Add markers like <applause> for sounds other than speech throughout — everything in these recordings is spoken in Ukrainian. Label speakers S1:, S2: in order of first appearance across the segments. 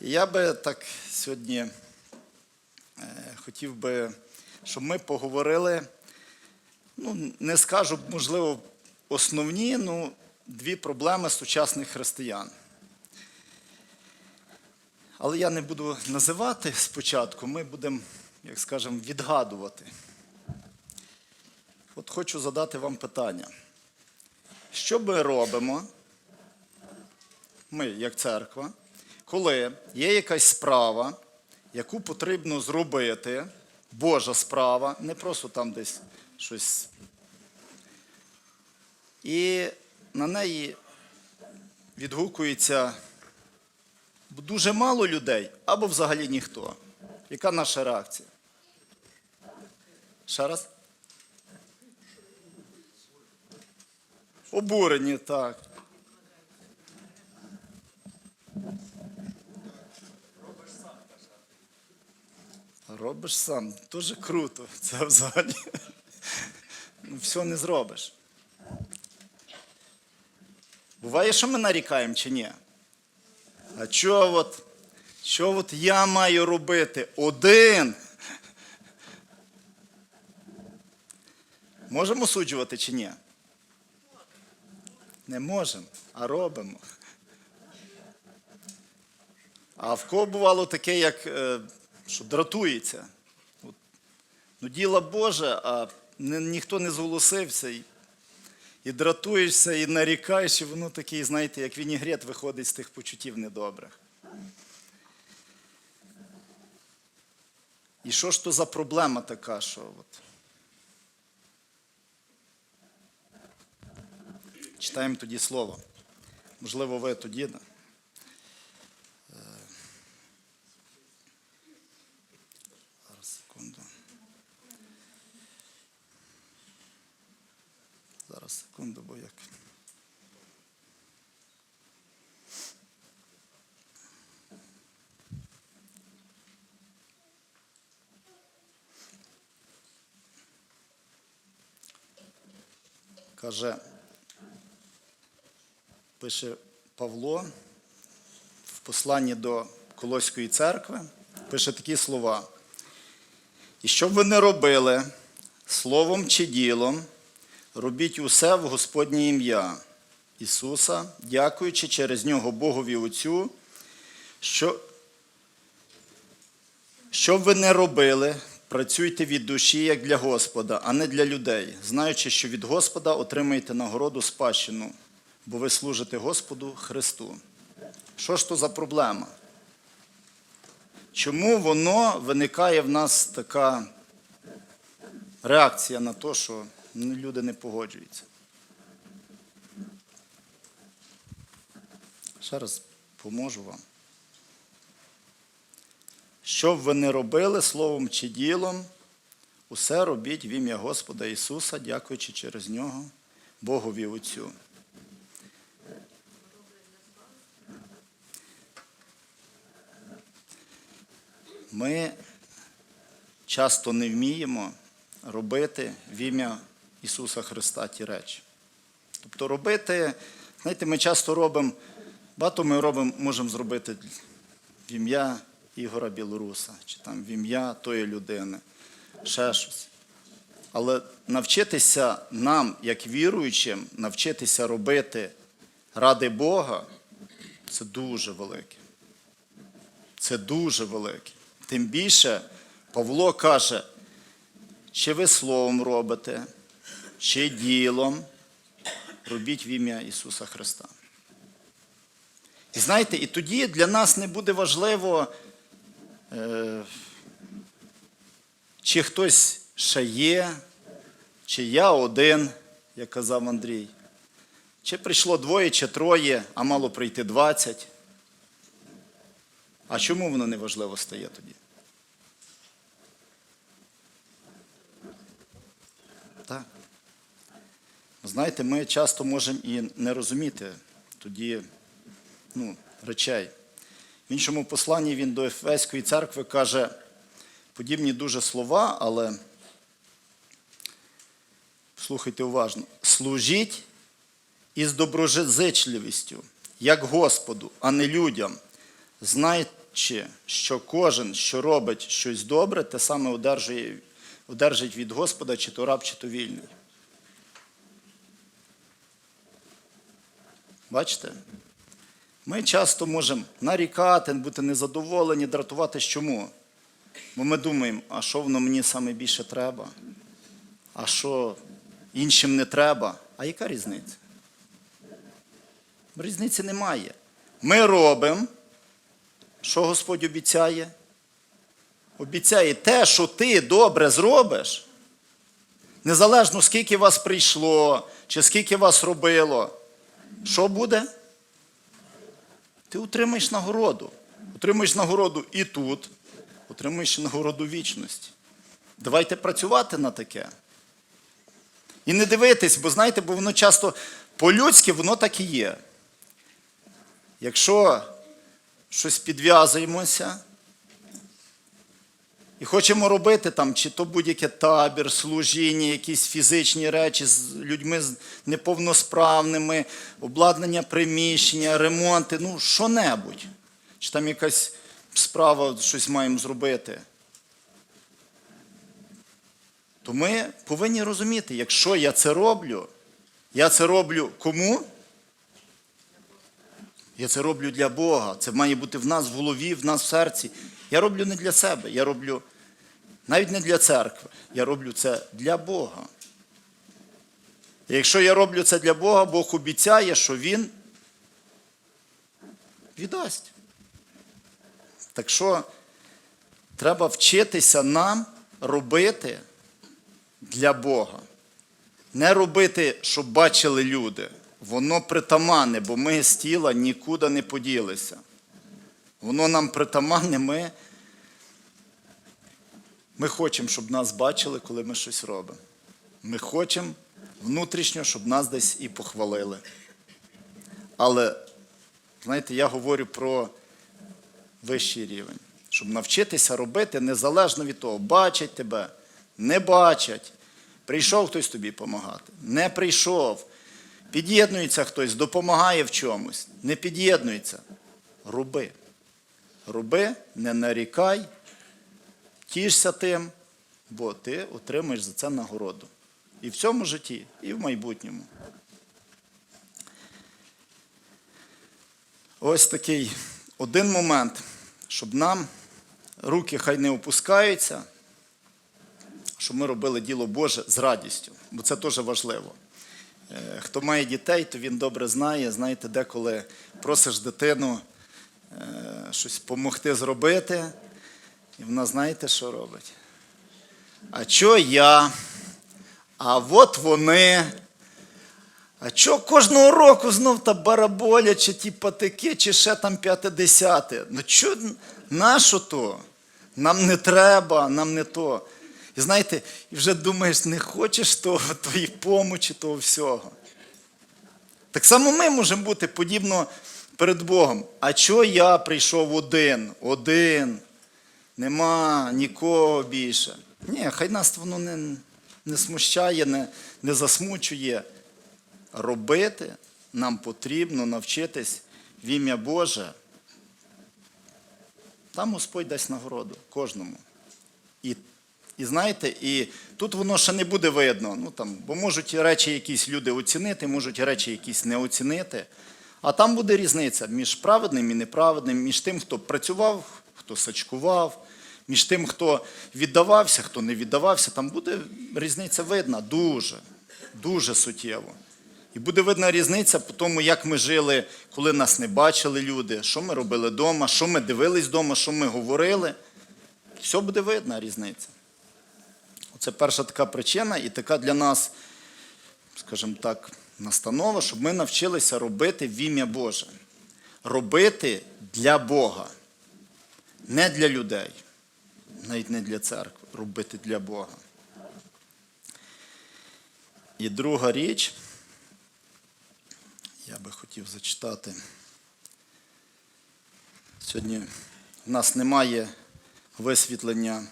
S1: Я би так сьогодні е, хотів би, щоб ми поговорили, ну, не скажу, можливо, основні, ну, дві проблеми сучасних християн. Але я не буду називати спочатку, ми будемо, як скажемо, відгадувати. От хочу задати вам питання. Що ми робимо, ми, як церква, коли є якась справа, яку потрібно зробити, Божа справа, не просто там десь щось. І на неї відгукується дуже мало людей або взагалі ніхто. Яка наша реакція? Ще раз? Обурені, так. Робиш сам. Дуже круто. Це взагалі. Ну, все не зробиш. Буває, що ми нарікаємо чи ні? А що от, що от я маю робити один? Можемо осуджувати чи ні? Не можемо, а робимо. А в кого бувало таке, як е, що дратується? От, Ну, діло Боже, а ні- ніхто не зголосився. І, і дратуєшся, і нарікаєш, і воно такий, знаєте, як вінігрет виходить з тих почуттів недобрих. І що ж то за проблема така, що от. Читаємо тоді слово. Можливо, ви тоді. да? Е, Зараз секунду. Зараз секунду, бо як. Каже, пише Павло в посланні до Колоської церкви, пише такі слова. І що б ви не робили словом чи ділом, робіть усе в Господнє ім'я Ісуса, дякуючи через нього Богові Отцю, що, що б ви не робили, працюйте від душі, як для Господа, а не для людей, знаючи, що від Господа отримаєте нагороду спадщину, бо ви служите Господу Христу. Що ж то за проблема? Чому воно виникає в нас така реакція на те, що люди не погоджуються? Ще раз поможу вам. Що б ви не робили словом чи ділом, усе робіть в ім'я Господа Ісуса, дякуючи через нього Богові Отцю. Ми часто не вміємо робити в ім'я Ісуса Христа ті речі. Тобто робити, знаєте, ми часто робимо, багато ми робимо, можемо зробити в ім'я Ігора Білоруса, чи там в ім'я тої людини, ще щось. Але навчитися нам, як віруючим, навчитися робити ради Бога, це дуже велике. Це дуже велике. Тим більше Павло каже, чи ви словом робите, чи ділом, робіть в ім'я Ісуса Христа. І знаєте, і тоді для нас не буде важливо, е, чи хтось ще є, чи я один, як казав Андрій. Чи прийшло двоє, чи троє, а мало прийти двадцять. А чому воно не важливо стає тоді? Знаєте, ми часто можемо і не розуміти тоді ну, речей. В іншому посланні він до Ефеської церкви каже подібні дуже слова, але слухайте уважно. Служіть із доброзичливістю, як Господу, а не людям, знаючи, що кожен, що робить щось добре, те саме одержить від Господа, чи то раб, чи то вільний. Бачите? Ми часто можемо нарікати, бути незадоволені, дратуватись чому? Бо ми думаємо, а що воно мені саме більше треба? А що іншим не треба? А яка різниця? Різниці немає. Ми робимо, що Господь обіцяє? Обіцяє те, що ти добре зробиш, незалежно скільки вас прийшло, чи скільки вас робило, що буде? Ти отримаєш нагороду. Отримаєш нагороду і тут, отримаєш нагороду вічності. Давайте працювати на таке. І не дивитись, бо знаєте, бо воно часто по-людськи воно так і є. Якщо щось підв'язуємося і хочемо робити там, чи то будь-яке табір, служіння, якісь фізичні речі з людьми неповносправними, обладнання приміщення, ремонти, ну що-небудь. Чи там якась справа, щось маємо зробити. То ми повинні розуміти, якщо я це роблю, я це роблю кому? Я це роблю для Бога. Це має бути в нас в голові, в нас в серці. Я роблю не для себе, я роблю навіть не для церкви. Я роблю це для Бога. І якщо я роблю це для Бога, Бог обіцяє, що Він віддасть. Так що треба вчитися нам робити для Бога. Не робити, щоб бачили люди. Воно притаманне, бо ми з тіла нікуди не поділися. Воно нам притаманне, ми, ми хочемо, щоб нас бачили, коли ми щось робимо. Ми хочемо внутрішньо, щоб нас десь і похвалили. Але, знаєте, я говорю про вищий рівень, щоб навчитися робити незалежно від того, бачать тебе, не бачать. Прийшов хтось тобі допомагати, не прийшов. Під'єднується хтось, допомагає в чомусь, не під'єднується. Роби. Роби, не нарікай, тішся тим, бо ти отримаєш за це нагороду. І в цьому житті, і в майбутньому. Ось такий один момент, щоб нам руки хай не опускаються, щоб ми робили діло Боже з радістю, бо це теж важливо. Е, Хто має дітей, то він добре знає. Знаєте, деколи просиш дитину е, щось допомогти зробити, і вона знаєте, що робить? А що я? А от вони. А що кожного року знов та бараболя, чи ті патики, чи ще там п'яте десяте? Ну що нащо то? Нам не треба, нам не то. І знаєте, і вже думаєш, не хочеш того, тої помочі, того всього. Так само ми можемо бути подібно перед Богом. А чого я прийшов один? Один. Нема нікого більше. Ні, хай нас воно не, не смущає, не, не засмучує. Робити нам потрібно навчитись в ім'я Боже. Там Господь дасть нагороду кожному. І знаєте, і тут воно ще не буде видно. Ну, там, бо можуть речі якісь люди оцінити, можуть речі якісь не оцінити. А там буде різниця між праведним і неправедним, між тим, хто працював, хто сачкував, між тим, хто віддавався, хто не віддавався. Там буде різниця видна дуже, дуже суттєво. І буде видна різниця по тому, як ми жили, коли нас не бачили люди, що ми робили вдома, що ми дивились вдома, що ми говорили. Все буде видна різниця. Це перша така причина і така для нас, скажімо так, настанова, щоб ми навчилися робити в ім'я Боже. Робити для Бога, не для людей, навіть не для церкви, робити для Бога. І друга річ, я би хотів зачитати. Сьогодні в нас немає висвітлення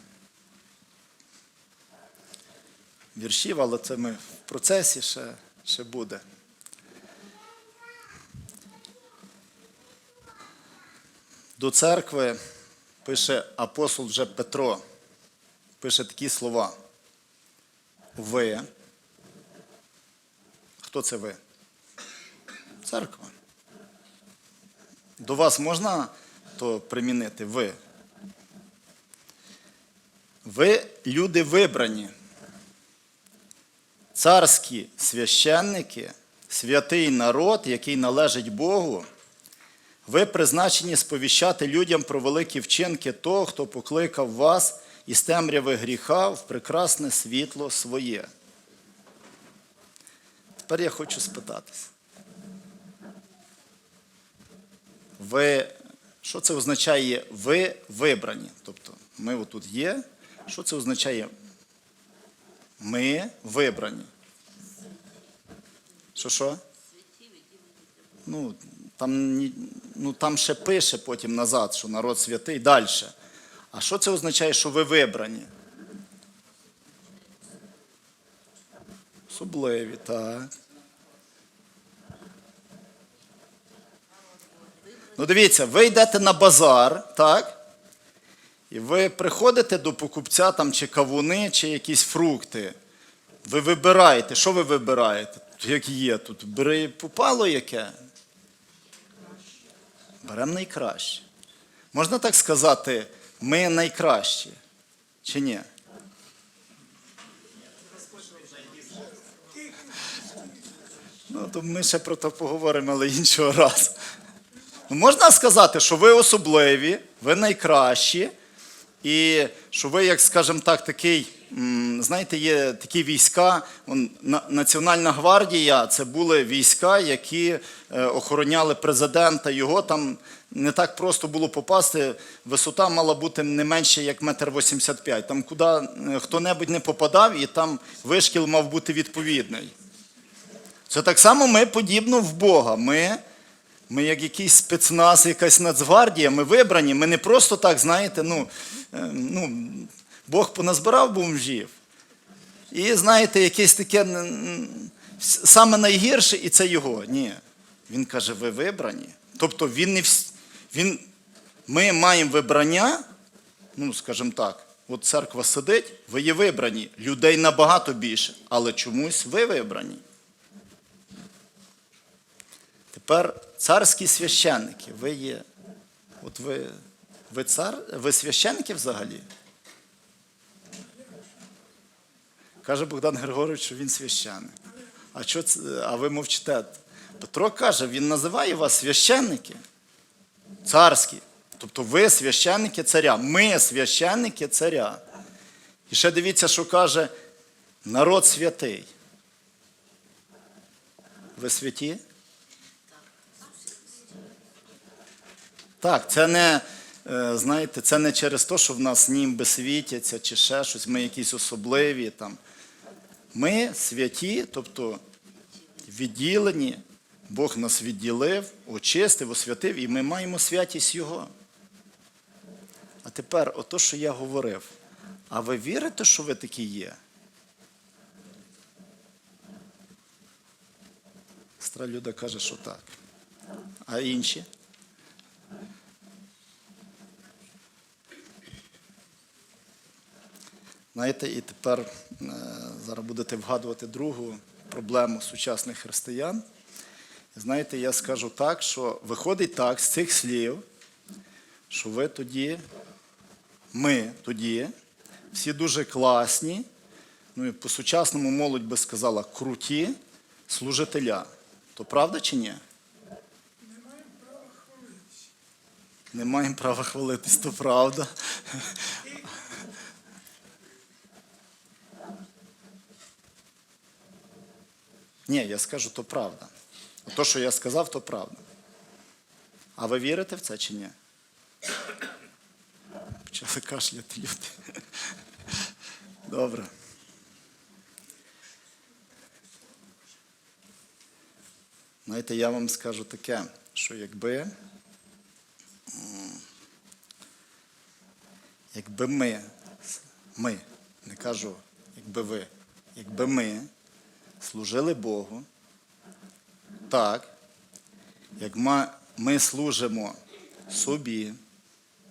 S1: віршів, але це ми в процесі ще, ще буде. До церкви пише апостол вже Петро, пише такі слова. Ви. Хто це ви? Церква. До вас можна то примінити ви? Ви люди вибрані, царські священники, святий народ, який належить Богу. Ви призначені сповіщати людям про великі вчинки того, хто покликав вас із темряви гріха в прекрасне світло своє. Тепер я хочу спитатися. Ви, що це означає ви вибрані? Тобто ми отут є. Що це означає? Ми вибрані. Що що? Ну, там, ну, там ще пише потім назад, що народ святий далі. А що це означає, що ви вибрані? Особливі, так. Ну, дивіться, ви йдете на базар, так? І ви приходите до покупця там чи кавуни, чи якісь фрукти. Ви вибираєте. Що ви вибираєте? Як є тут? Бери попало яке? Беремо найкраще. Можна так сказати, ми найкращі. Чи ні? Ну, то ми ще про це поговоримо, але іншого разу. Ну, можна сказати, що ви особливі, ви найкращі, і що ви, як скажімо так, такий, знаєте, є такі війська, Національна гвардія це були війська, які е, охороняли президента. Його там не так просто було попасти. Висота мала бути не менше як метр вісімдесят п'ять. Там куди е, хто-небудь не попадав, і там вишкіл мав бути відповідний. Це так само ми подібно в Бога. Ми, ми як якийсь спецназ, якась нацгвардія, ми вибрані. Ми не просто так, знаєте, ну, е, ну, Бог поназбирав бомжів. І знаєте, якесь таке саме найгірше, і це його. Ні. Він каже, ви вибрані. Тобто він не вс... він... ми маємо вибрання, ну, скажімо так, от церква сидить, ви є вибрані. Людей набагато більше, але чомусь ви вибрані. Тепер царські священники, ви є. От ви, ви цар, ви священники взагалі? Каже Богдан Григорович, що він священник. А, що це, а ви мовчите? Петро каже, він називає вас священники. Царські. Тобто ви священники царя. Ми священники царя. І ще дивіться, що каже народ святий. Ви святі? Так, це не, е, знаєте, це не через те, що в нас німби світяться чи ще щось, ми якісь особливі там. Ми святі, тобто відділені, Бог нас відділив, очистив, освятив, і ми маємо святість Його. А тепер, ото, що я говорив, а ви вірите, що ви такі є? Стара люда каже, що так. А інші? Знаєте, і тепер е, зараз будете вгадувати другу проблему сучасних християн. Знаєте, я скажу так, що виходить так з цих слів, що ви тоді, ми тоді, всі дуже класні, ну і по-сучасному молодь би сказала, круті служителя. То правда чи ні? Не маємо права хвалитись, то правда. Ні, я скажу, то правда. То, що я сказав, то правда. А ви вірите в це чи ні? Почали кашляти люди. Добре. Знаєте, я вам скажу таке, що якби, якби ми, ми, не кажу, якби ви, якби ми служили Богу, так, як ма- ми служимо собі,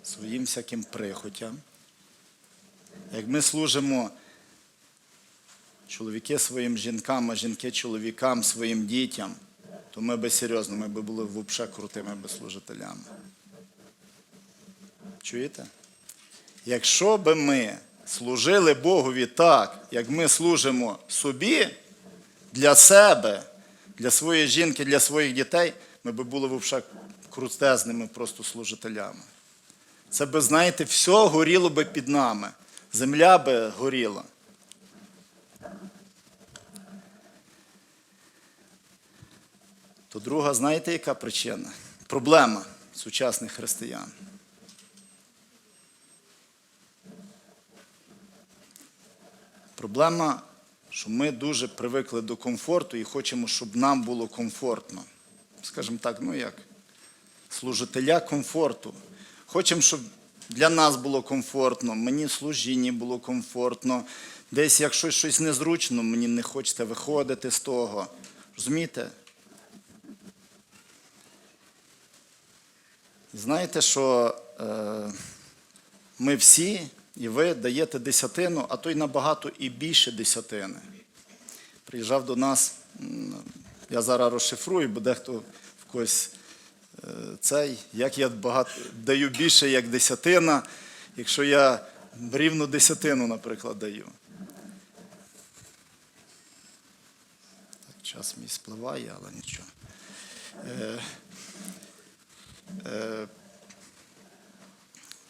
S1: своїм всяким прихотям, як ми служимо чоловіки своїм жінкам, а жінки чоловікам, своїм дітям, то ми би серйозно, ми би були взагалі крутими би служителями. Чуєте? Якщо би ми служили Богові так, як ми служимо собі, для себе, для своєї жінки, для своїх дітей, ми би були взагалі крутезними просто служителями. Це би, знаєте, все горіло би під нами. Земля би горіла. То друга, знаєте, яка причина? Проблема сучасних християн. Проблема, що ми дуже привикли до комфорту і хочемо, щоб нам було комфортно. Скажімо так, ну як? Служителя комфорту. Хочемо, щоб для нас було комфортно, мені служінні було комфортно. Десь, якщо щось незручно, мені не хочеться виходити з того. Розумієте? Знаєте, що е, ми всі, і ви даєте десятину, а то й набагато і більше десятини. Приїжджав до нас, я зараз розшифрую, бо дехто в когось е, цей, як я багато, даю більше, як десятина, якщо я рівну десятину, наприклад, даю. Так, час мій спливає, але нічого. Е, е,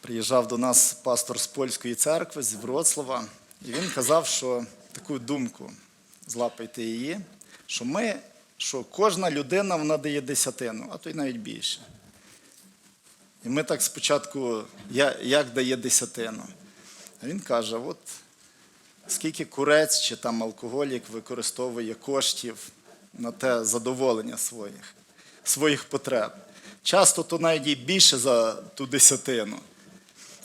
S1: приїжджав до нас пастор з польської церкви, з Вроцлава, і він казав, що таку думку, злапайте її, що ми, що кожна людина вона дає десятину, а то й навіть більше. І ми так спочатку, я- як дає десятину? А він каже: от скільки курець чи там алкоголік використовує коштів на те задоволення своїх, своїх потреб. Часто то навіть і більше за ту десятину.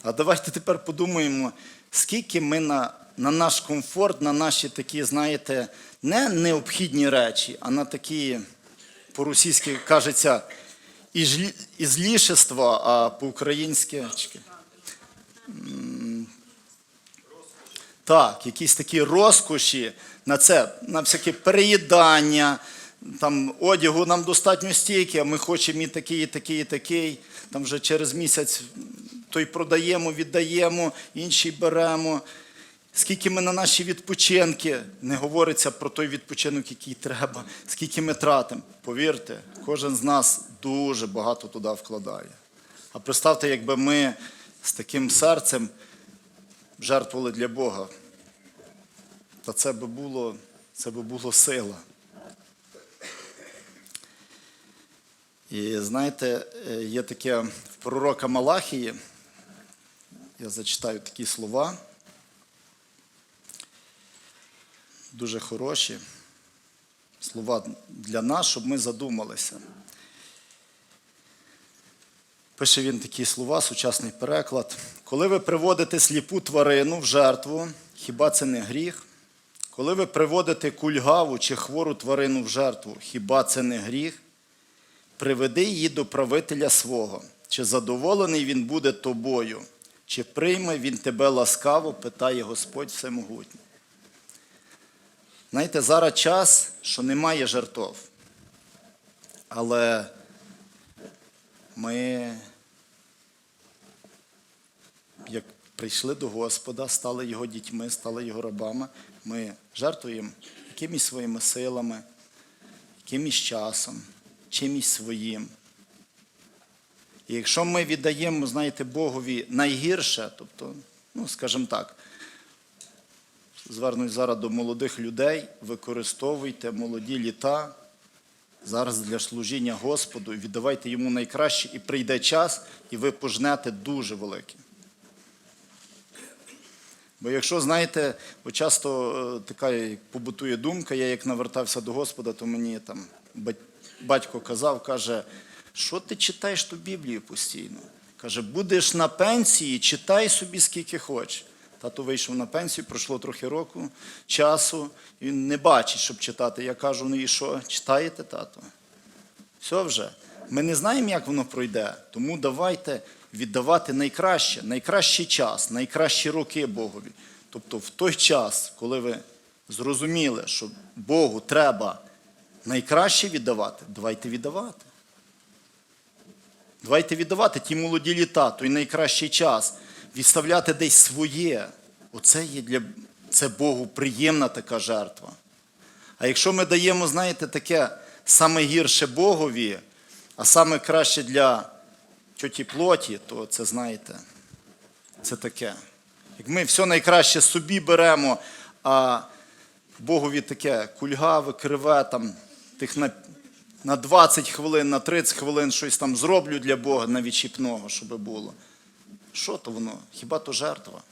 S1: А давайте тепер подумаємо, скільки ми на, на наш комфорт, на наші такі, знаєте, не необхідні речі, а на такі, по-російськи кажеться, ізлі- ізлішества, а по-українськи. Так, якісь такі розкоші на це, на всяке переїдання, там одягу нам достатньо стільки, а ми хочемо і такий, і такий, і такий. Там вже через місяць той продаємо, віддаємо, інший беремо. Скільки ми на наші відпочинки, не говориться про той відпочинок, який треба, скільки ми тратимо. Повірте, кожен з нас дуже багато туди вкладає. А представте, якби ми з таким серцем жертвували для Бога, та це би було, це би було сила. І знаєте, е, є таке в пророка Малахії, я зачитаю такі слова, дуже хороші слова для нас, щоб ми задумалися. Пише він такі слова, сучасний переклад. Коли ви приводите сліпу тварину в жертву, хіба це не гріх? Коли ви приводите кульгаву чи хвору тварину в жертву, хіба це не гріх? Приведи її до правителя свого. Чи задоволений він буде тобою, чи прийме він тебе ласкаво, питає Господь Всемогутній. Знаєте, зараз час, що немає жертов. Але ми, як прийшли до Господа, стали його дітьми, стали його рабами, ми жертвуємо якимись своїми силами, якимось часом, чимось своїм. І якщо ми віддаємо, знаєте, Богові найгірше, тобто, ну, скажімо так, звернусь зараз до молодих людей, використовуйте молоді літа зараз для служіння Господу, і віддавайте йому найкраще, і прийде час, і ви пожнете дуже велике. Бо якщо, знаєте, от часто е, така побутує думка, я як навертався до Господа, то мені там батько казав, каже, що ти читаєш ту Біблію постійно? Каже, будеш на пенсії, читай собі скільки хочеш. Тато вийшов на пенсію, пройшло трохи року, часу, і він не бачить, щоб читати. Я кажу, ну і що, читаєте, тато? Все вже. Ми не знаємо, як воно пройде, тому давайте віддавати найкраще, найкращий час, найкращі роки Богові. Тобто в той час, коли ви зрозуміли, що Богу треба найкраще віддавати, давайте віддавати. Давайте віддавати ті молоді літа, той найкращий час, відставляти десь своє. Оце є для це Богу приємна така жертва. А якщо ми даємо, знаєте, таке саме гірше Богові, а саме краще для тьоті плоті, то це знаєте, це таке. Як ми все найкраще собі беремо, а Богові таке кульгаве, криве, там, тих на, на 20 хвилин, на 30 хвилин щось там зроблю для Бога на відчіпного, щоб було. Що то воно? Хіба то жертва?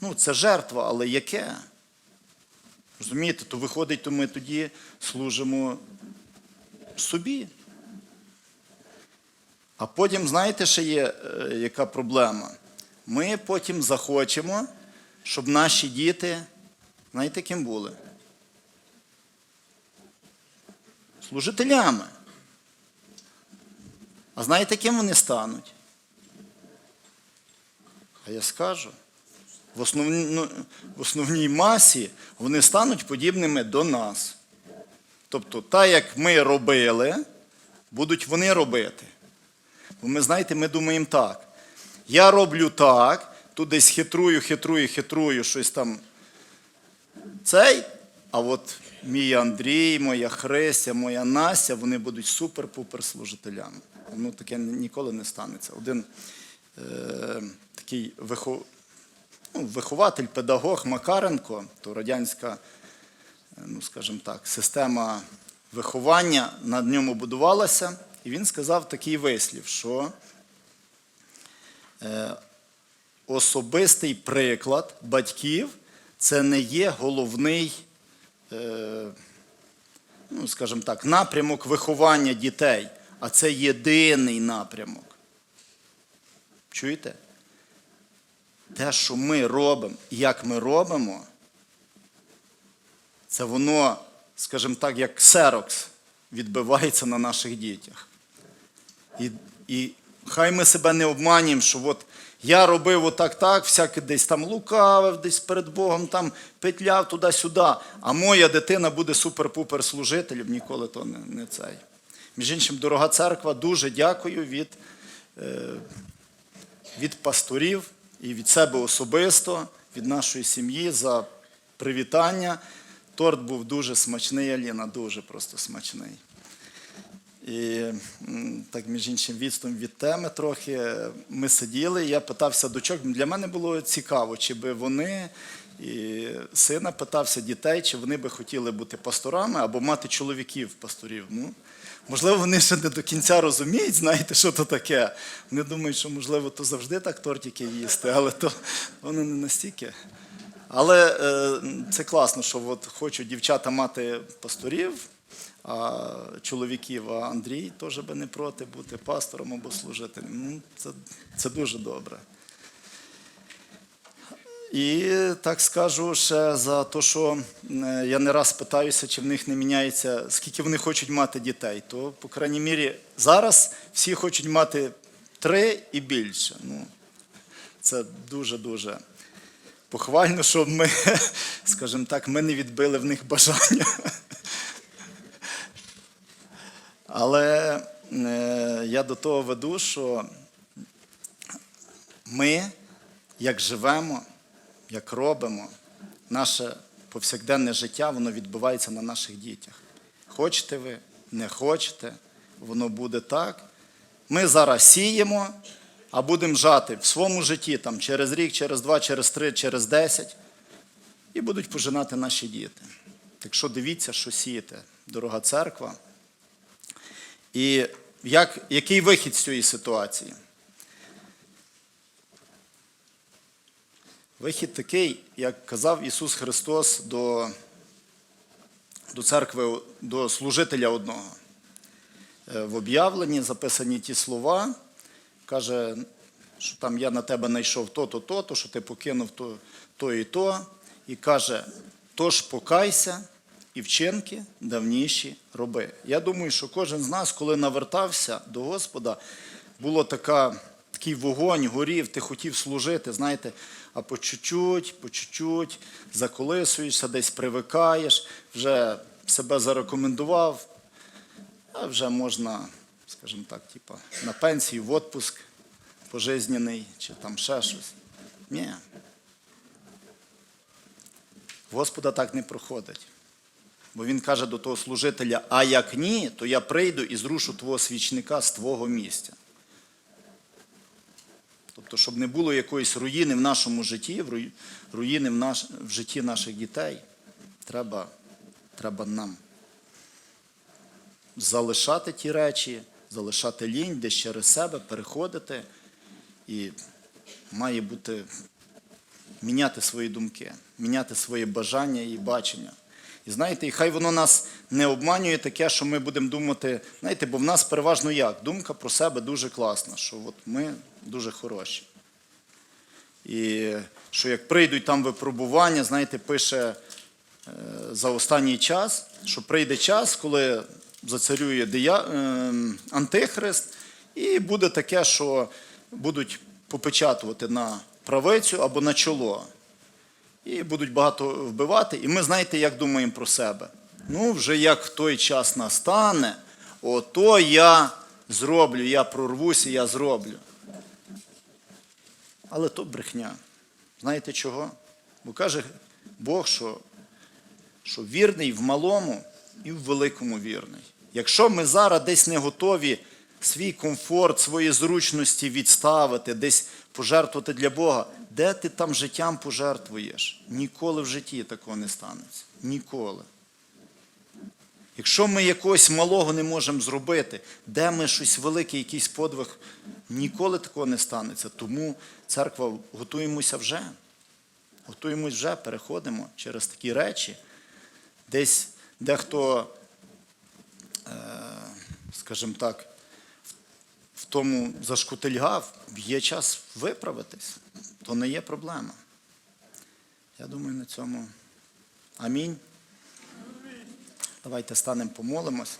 S1: Ну, це жертва, але яке? Розумієте, то виходить, то ми тоді служимо собі. А потім, знаєте, ще є е, яка проблема? Ми потім захочемо, щоб наші діти, знаєте, ким були? Служителями. А знаєте, ким вони стануть? А я скажу. В, основні, ну, в основній масі вони стануть подібними до нас. Тобто, так, як ми робили, будуть вони робити. Бо ми, знаєте, ми думаємо так. Я роблю так, тут десь хитрую, хитрую, хитрую, щось там. Цей, а от мій Андрій, моя Христя, моя Настя, вони будуть супер-пупер служителями. Ну, таке ніколи не станеться. Один е, такий вихов... ну, вихователь, педагог Макаренко, то радянська, е, ну, скажімо так, система виховання над ньому будувалася. І він сказав такий вислів, що е, особистий приклад батьків це не є головний, ну, скажімо так, напрямок виховання дітей, а це єдиний напрямок. Чуєте? Те, що ми робимо, як ми робимо, це воно, скажімо так, як ксерокс відбивається на наших дітях. І, і хай ми себе не обманюємо, що от я робив отак так, всяке десь там лукавив, десь перед Богом там петляв туди-сюди, а моя дитина буде супер-пупер служителем, ніколи то не, не цей. Між іншим, дорога церква, дуже дякую від, е, від пасторів і від себе особисто, від нашої сім'ї за привітання. Торт був дуже смачний, Аліна, дуже просто смачний. І так, між іншим, відступ від теми трохи. Ми сиділи, я питався дочок. Для мене було цікаво, чи би вони і сина питався дітей, чи вони би хотіли бути пасторами або мати чоловіків пасторів. Ну, можливо, вони ще не до кінця розуміють, знаєте, що то таке. Вони думають, що можливо то завжди так тортики їсти, але то воно не настільки. Але е, це класно, що от хочуть дівчата мати пасторів, а чоловіків, а Андрій теж би не проти бути пастором або служителем. Ну, це, це дуже добре. І так скажу ще за те, що я не раз питаюся, чи в них не міняється, скільки вони хочуть мати дітей. То, по крайній мірі, зараз всі хочуть мати три і більше. Ну, це дуже-дуже похвально, щоб ми, <laughs> скажімо так, ми не відбили в них бажання. Але е, я до того веду, що ми, як живемо, як робимо, наше повсякденне життя, воно відбувається на наших дітях. Хочете ви, не хочете, воно буде так. Ми зараз сіємо, а будемо жати в своєму житті там, через рік, через два, через три, через десять, і будуть пожинати наші діти. Так що дивіться, що сієте, дорога церква. І як, який вихід з цієї ситуації? Вихід такий, як казав Ісус Христос до, до церкви, до служителя одного. Е, В об'явленні записані ті слова, каже, що там я на тебе знайшов то-то, то-то, що ти покинув то, то і то. І каже, тож покайся і вчинки давніші роби. Я думаю, що кожен з нас, коли навертався до Господа, було така, такий вогонь горів, ти хотів служити, знаєте, а по чуть-чуть, по чуть-чуть заколисуєшся, десь привикаєш, вже себе зарекомендував, а вже можна, скажімо так, типа, на пенсію, в отпуск пожизнений чи там ще щось. Ні. Господа так не проходить. Бо він каже до того служителя: а як ні, то я прийду і зрушу твого свічника з твого місця. Тобто, щоб не було якоїсь руїни в нашому житті, руїни в, наш, в житті наших дітей, треба, треба нам залишати ті речі, залишати лінь, десь через себе переходити і має бути міняти свої думки, міняти свої бажання і бачення. І знаєте, і хай воно нас не обманює таке, що ми будемо думати, знаєте, бо в нас переважно як? Думка про себе дуже класна, що от ми дуже хороші. І що як прийдуть там випробування, знаєте, пише е, за останній час, що прийде час, коли зацарює дия... е, антихрист, і буде таке, що будуть попечатувати на правицю або на чоло. І будуть багато вбивати. І ми знаєте, як думаємо про себе. Ну, вже як в той час настане, ото я зроблю, я прорвуся, я зроблю. Але то брехня. Знаєте чого? Бо каже Бог, що, що вірний в малому і в великому вірний. Якщо ми зараз десь не готові свій комфорт, свої зручності відставити, десь пожертвувати для Бога, де ти там життям пожертвуєш? Ніколи в житті такого не станеться. Ніколи. Якщо ми якогось малого не можемо зробити, де ми щось велике, якийсь подвиг, ніколи такого не станеться. Тому церква готуємося вже. Готуємось вже, переходимо через такі речі. Десь дехто, е, скажімо так, в тому зашкутильгав, є час виправитись. То не є проблема. Я думаю, на цьому. Амінь. Давайте станемо помолимось.